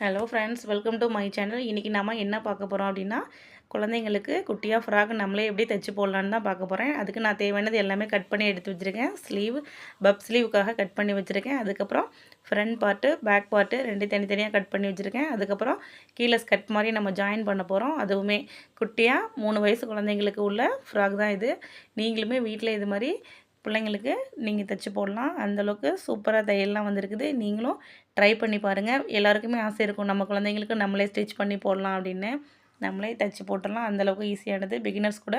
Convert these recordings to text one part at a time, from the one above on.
Hello friends welcome to my channel இன்றைக்கி நம்ம என்ன பார்க்க போகிறோம் அப்படின்னா குழந்தைங்களுக்கு குட்டியாக ஃப்ராக் நம்மளே எப்படி தைச்சு போடலான்னு தான் பார்க்க போகிறேன் அதுக்கு நான் தேவையானது எல்லாமே கட் பண்ணி எடுத்து வச்சுருக்கேன். ஸ்லீவ் பப் ஸ்லீவுக்காக கட் பண்ணி வச்சுருக்கேன். அதுக்கப்புறம் ஃப்ரண்ட் பார்ட்டு பேக் பார்ட்டு ரெண்டு தனித்தனியாக கட் பண்ணி வச்சுருக்கேன். அதுக்கப்புறம் கீழே ஸ்கட் மாதிரி நம்ம ஜாயின் பண்ண போகிறோம் அதுவுமே குட்டியாக மூணு வயசு குழந்தைங்களுக்கு உள்ள ஃப்ராக் தான் இது. நீங்களுமே வீட்டில் இது மாதிரி பிள்ளைங்களுக்கு நீங்கள் தைச்சி போடலாம். அந்தளவுக்கு சூப்பராக தையல்லாம் வந்திருக்குது. நீங்களும் ட்ரை பண்ணி பாருங்கள் எல்லாருக்குமே ஆசை இருக்கும். நம்ம குழந்தைங்களுக்கு நம்மளே ஸ்டிச் பண்ணி போடலாம் அப்படின்னு. நம்மளே தைச்சி போட்டுடலாம். அந்தளவுக்கு ஈஸியானது பிகினர்ஸ் கூட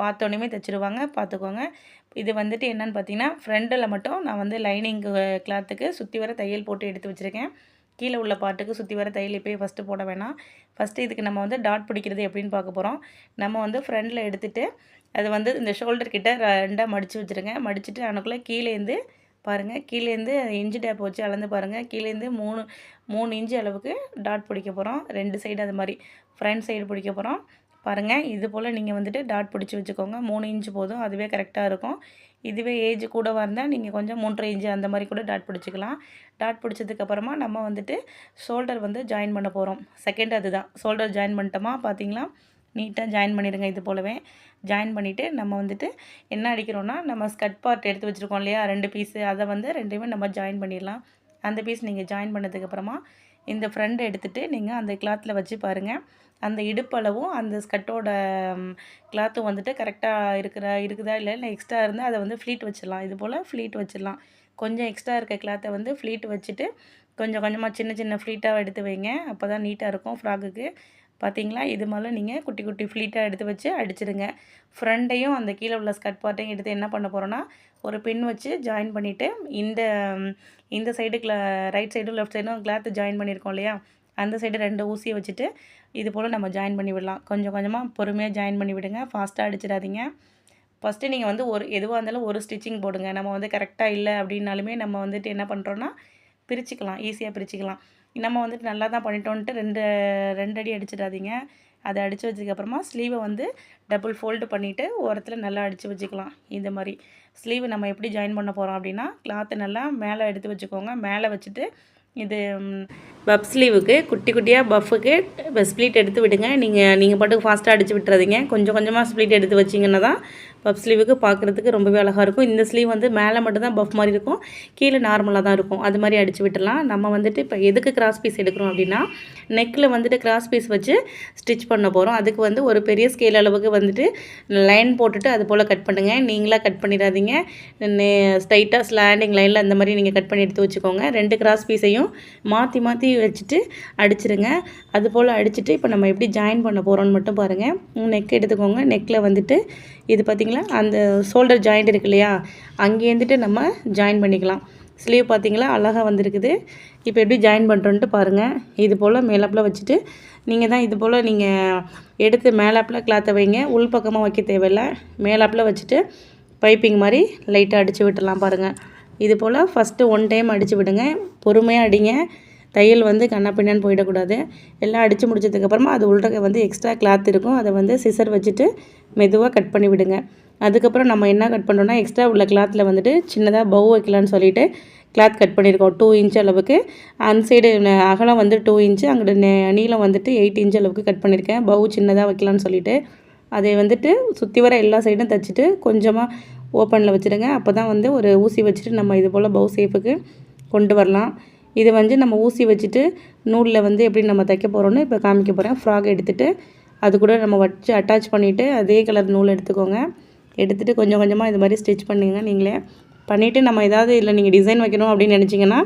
பார்த்தோன்னே தைச்சிருவாங்க. பார்த்துக்கோங்க. இது வந்துட்டு என்னென்னு பார்த்தீங்கன்னா ஃப்ரெண்டில் மட்டும் நான் வந்து லைனிங் கிளாத்துக்கு சுற்றி வர தையல் போட்டு எடுத்து வச்சுருக்கேன். கீழே உள்ள பாட்டுக்கு சுற்றி வர தையல் இப்போயே ஃபஸ்ட்டு போட வேணாம். ஃபஸ்ட்டு இதுக்கு நம்ம வந்து டாட் பிடிக்கிறது எப்படின்னு பார்க்க போகிறோம் நம்ம வந்து ஃப்ரண்டில் எடுத்துகிட்டு அது வந்து இந்த ஷோல்டர் கிட்ட ரெண்டாக மடித்து வச்சுருங்க. மடிச்சுட்டு அனுக்குள்ளே கீழேருந்து பாருங்கள் கீழேருந்து இன்ச்சு டேப் வச்சு அளந்து பாருங்கள் கீழேருந்து மூணு மூணு இன்ச்சு அளவுக்கு டாட் பிடிக்க போகிறோம் ரெண்டு சைடு அது மாதிரி ஃப்ரண்ட் சைடு பிடிக்க போகிறோம் பாருங்கள் இது போல் நீங்கள் வந்துட்டு டாட் பிடிச்சி வச்சுக்கோங்க. மூணு இன்ச்சு போதும் அதுவே கரெக்டாக இருக்கும். இதுவே ஏஜ் கூட இருந்தால் நீங்கள் கொஞ்சம் மூன்றரை இன்ச்சு அந்த மாதிரி கூட டாட் பிடிச்சிக்கலாம். டாட் பிடிச்சதுக்கப்புறமா நம்ம வந்துட்டு ஷோல்டர் வந்து ஜாயின் பண்ண போகிறோம் செகண்ட் அதுதான். ஷோல்டர் ஜாயின் பண்ணிட்டோமா? பார்த்தீங்களா நீட்டாக ஜாயின் பண்ணிடுங்க இது போலவே. ஜாயின் பண்ணிவிட்டு நம்ம வந்துட்டு என்ன அடிக்கிறோன்னா நம்ம ஸ்கட் பார்ட் எடுத்து வச்சுருக்கோம் இல்லையா? ரெண்டு பீஸு அதை வந்து ரெண்டுமே நம்ம ஜாயின் பண்ணிடலாம். அந்த பீஸ் நீங்கள் ஜாயின் பண்ணதுக்கப்புறமா இந்த ஃப்ரெண்டை எடுத்துகிட்டு நீங்கள் அந்த கிளாத்தில் வச்சு பாருங்கள் அந்த இடுப்பளவும் அந்த ஸ்கட்டோட கிளாத்தும் வந்துட்டு கரெக்டாக இருக்கிற இருக்குதா இல்லை இல்லை எக்ஸ்ட்ரா இருந்தால் அதை வந்து ஃப்ளீட் வச்சிடலாம். இது போல் ஃப்ளீட் வச்சிடலாம். கொஞ்சம் எக்ஸ்ட்ரா இருக்க கிளாத்தை வந்து ஃப்ளீட் வச்சுட்டு கொஞ்சம் கொஞ்சமாக சின்ன சின்ன ஃப்ளீட்டாக எடுத்து வைங்க. அப்போ தான் நீட்டாக இருக்கும் ஃப்ராக்குக்கு பார்த்தீங்களா? இது மாதிரி நீங்கள் குட்டி குட்டி ஃப்ளீட்டாக எடுத்து வச்சு அடிச்சிடுங்க. ஃப்ரண்ட்டையும் அந்த கீழே உள்ள ஸ்கட் பார்ட்டையும் எடுத்து என்ன பண்ண போகிறோன்னா ஒரு பின் வச்சு ஜாயின் பண்ணிவிட்டு இந்த இந்த சைடு கிளா ரைட் சைடும் லெஃப்ட் சைடும் கிளாத்து ஜாயின் பண்ணியிருக்கோம் இல்லையா? அந்த சைடு ரெண்டு ஊசியை வச்சுட்டு இது போல் நம்ம ஜாயின் பண்ணி விடலாம். கொஞ்சம் கொஞ்சமாக பொறுமையாக ஜாயின் பண்ணி விடுங்க. ஃபாஸ்ட்டாக அடிச்சிடாதீங்க. ஃபஸ்ட்டு நீங்கள் வந்து ஒரு எதுவாக இருந்தாலும் ஒரு ஸ்டிச்சிங் போடுங்க. நம்ம வந்து கரெக்டாக இல்லை அப்படின்னாலுமே நம்ம வந்துட்டு என்ன பண்ணுறோன்னா பிரிச்சுக்கலாம். ஈஸியாக பிரிச்சுக்கலாம். நம்ம வந்துட்டு நல்லா தான் பண்ணிட்டோன்ட்டு ரெண்டு ரெண்டு அடி அடிச்சிடாதீங்க. அதை அடித்து வச்சதுக்கப்புறமா ஸ்லீவை வந்து டபுள் ஃபோல்டு பண்ணிவிட்டு ஓரத்தில் நல்லா அடித்து வச்சுக்கலாம். இந்த மாதிரி. ஸ்லீவை நம்ம எப்படி ஜாயின் பண்ண போகிறோம் அப்படின்னா கிளாத்தை நல்லா மேலே எடுத்து வச்சுக்கோங்க. மேலே வச்சுட்டு இது பப் ஸ்லீவுக்கு குட்டி குட்டியாக பஃபுக்கு ஸ்ப்ளீட் எடுத்து விடுங்க. நீங்கள் நீங்கள் பாட்டுக்கு ஃபாஸ்ட்டாக அடித்து விட்டுறதீங்க. கொஞ்சம் கொஞ்சமாக ஸ்ப்ளீட் எடுத்து வச்சிங்கன்னா தான் பப் ஸ்லீவுக்கு பார்க்குறதுக்கு ரொம்பவே அழகாக இருக்கும். இந்த ஸ்லீவ் வந்து மேலே மட்டும்தான் பஃப் மாதிரி இருக்கும். கீழே நார்மலாக தான் இருக்கும். அது மாதிரி அடித்து விட்டுலாம் நம்ம வந்துட்டு இப்போ எதுக்கு கிராஸ் பீஸ் எடுக்கிறோம் அப்படின்னா நெக்கில் வந்துட்டு கிராஸ் பீஸ் வச்சு ஸ்டிச் பண்ண போகிறோம் அதுக்கு வந்து ஒரு பெரிய ஸ்கேல் அளவுக்கு வந்துட்டு லைன் போட்டுட்டு அது போல் கட் பண்ணுங்கள் நீங்களாக கட் பண்ணிடாதீங்க. ஸ்ட்ரைட்டாக ஸ்லாண்டிங் லைனில் அந்த மாதிரி நீங்கள் கட் பண்ணி எடுத்து வச்சுக்கோங்க. ரெண்டு கிராஸ் பீஸையும் மாற்றி மாற்றி வச்சுட்டு அடிச்சிருங்க. அது போல் அடிச்சுட்டு இப்போ நம்ம எப்படி ஜாயின் பண்ண போகிறோன்னு மட்டும் பாருங்கள் நெக் எடுத்துக்கோங்க. நெக்கில் வந்துட்டு இது பார்த்தீங்களா அந்த ஷோல்டர் ஜாயிண்ட் இருக்கு இல்லையா? அங்கேருந்துட்டு நம்ம ஜாயின் பண்ணிக்கலாம். ஸ்லீவ் பார்த்தீங்களா அழகாக வந்திருக்குது. இப்போ எப்படி ஜாயின் பண்ணுறோன்ட்டு பாருங்கள் இது போல் மேலாப்பில் வச்சுட்டு நீங்கள் தான் இது போல் நீங்கள் எடுத்து மேலாப்பில் கிளாத்தை வைங்க. உள் பக்கமாக வைக்க தேவையில்லை. மேலாப்பில் வச்சுட்டு பைப்பிங் மாதிரி லைட்டாக அடித்து விட்டுடலாம் பாருங்கள் இது போல் ஃபஸ்ட்டு ஒன் டைம் அடித்து விடுங்க. பொறுமையாக அடிங்க. தையல் வந்து கண்ணா பின்னான்னு போயிடக்கூடாது. எல்லாம் அடித்து முடிச்சதுக்கப்புறமா அது உள்ள வந்து எக்ஸ்ட்ரா கிளாத் இருக்கும். அதை வந்து சிசர் வச்சுட்டு மெதுவாக கட் பண்ணி விடுங்க. அதுக்கப்புறம் நம்ம என்ன கட் பண்ணுறோன்னா எக்ஸ்ட்ரா உள்ள கிளாத்தில் வந்துட்டு சின்னதாக பவு வைக்கலான்னு சொல்லிவிட்டு கிளாத் கட் பண்ணியிருக்கோம். டூ இன்ச் அளவுக்கு. அந்த சைடு அகலம் வந்து டூ இன்ச்சு அங்கிட்ட நீளம் வந்துட்டு எயிட் இன்ச் அளவுக்கு கட் பண்ணியிருக்கேன். பவு சின்னதாக வைக்கலான்னு சொல்லிவிட்டு அதை வந்துட்டு சுற்றி வர எல்லா சைடும் தைச்சிட்டு கொஞ்சமாக ஓப்பனில் வச்சுருங்க. அப்போ தான் வந்து ஒரு ஊசி வச்சுட்டு நம்ம இது போல் பவு சேஃபுக்கு கொண்டு வரலாம். இது வந்து நம்ம ஊசி வச்சுட்டு நூலில் வந்து எப்படி நம்ம தைக்க போகிறோன்னு இப்போ காமிக்க போகிறேன் ஃப்ராக் எடுத்துகிட்டு அது கூட நம்ம வச்சு அட்டாச் பண்ணிவிட்டு அதே கலர் நூல் எடுத்துக்கோங்க. எடுத்துகிட்டு கொஞ்சம் கொஞ்சமாக இது மாதிரி ஸ்டிச் பண்ணுங்க நீங்களே. பண்ணிவிட்டு நம்ம ஏதாவது இல்லை நீங்கள் டிசைன் வைக்கணும் அப்படின்னு நினச்சிங்கன்னா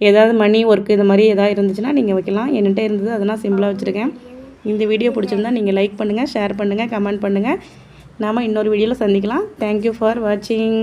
ஏதாவது மணி ஒர்க் இது மாதிரி எதாவது இருந்துச்சுன்னா நீங்கள் வைக்கலாம். என்கிட்ட இருந்தது அதெல்லாம் சிம்பிளாக வச்சுருக்கேன். இந்த வீடியோ பிடிச்சிருந்தா நீங்கள் லைக் பண்ணுங்கள் ஷேர் பண்ணுங்கள் கமெண்ட் பண்ணுங்கள் நாம் இன்னொரு வீடியோவில் சந்திக்கலாம். தேங்க்யூ ஃபார் வாட்சிங்